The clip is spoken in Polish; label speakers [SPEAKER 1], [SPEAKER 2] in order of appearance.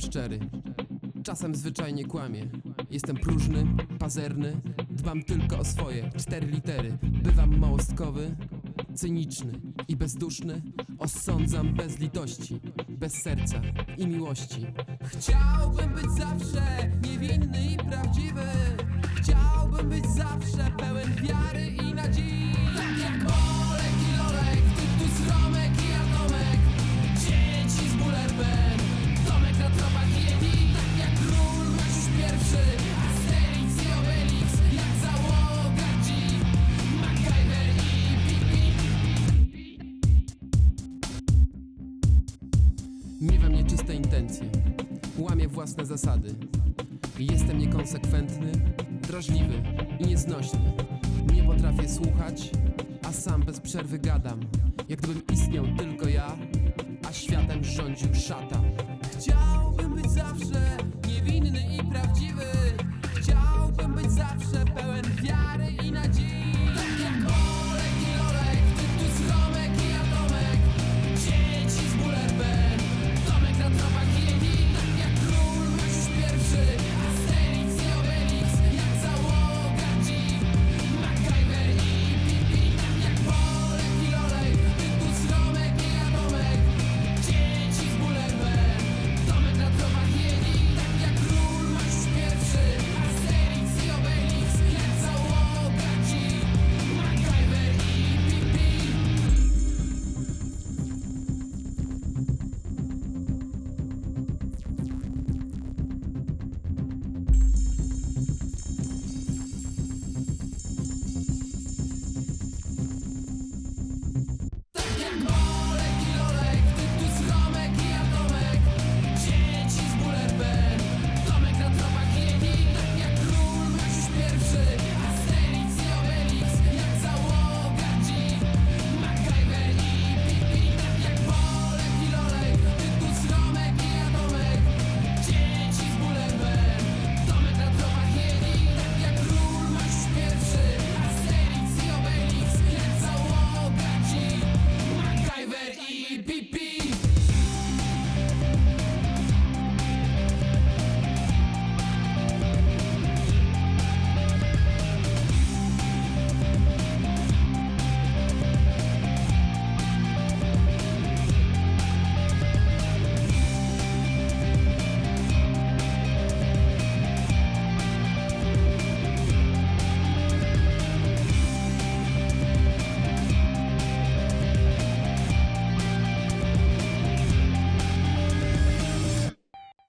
[SPEAKER 1] szczery. Czasem zwyczajnie kłamię. Jestem próżny, pazerny, dbam tylko o swoje cztery litery. Bywam małostkowy, cyniczny i bezduszny. Osądzam bez litości, bez serca i miłości. Chciałbym być zawsze niewinny i prawdziwy. Nieczyste intencje, łamię własne zasady. Jestem niekonsekwentny, drażliwy i nieznośny. Nie potrafię słuchać, a sam bez przerwy gadam. Jak gdybym istniał tylko ja, a światem rządził szatan. Chciałbym być zawsze